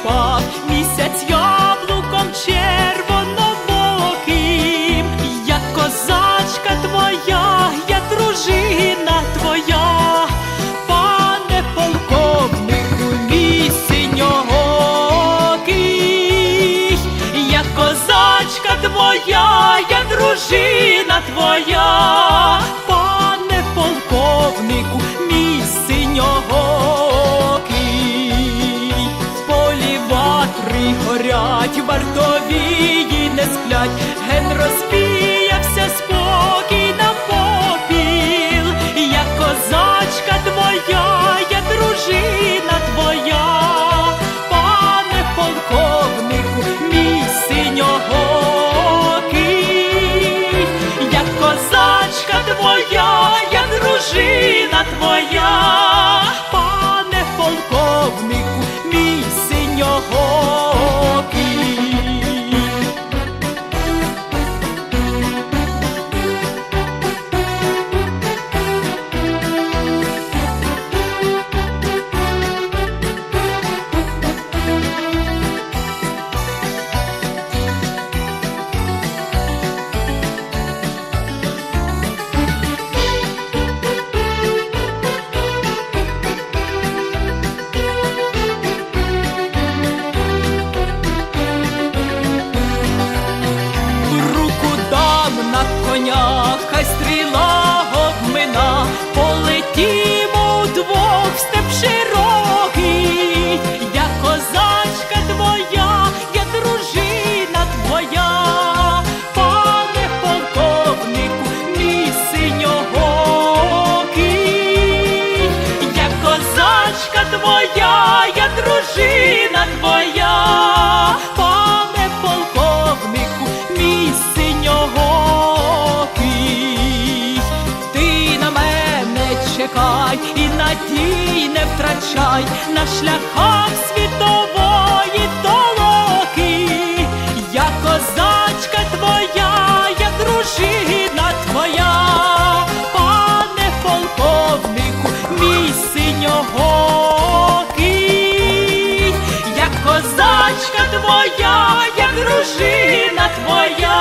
впав місяць яблуком червонобоким. Я козачка твоя, я дружина твоя, пане полковнику мій синьоокий. Я козачка твоя, я дружина твоя, горять, вартовії не сплять, ген розпіявся спокій на попіл. Я козачка твоя, я дружина твоя, пане полковнику, мій синьоокий. Я козачка твоя, я дружина твоя, надій не втрачай на шляхах світової толоки. Я козачка твоя, я дружина твоя, пане полковнику, мій синьоокий. Я козачка твоя, я дружина твоя,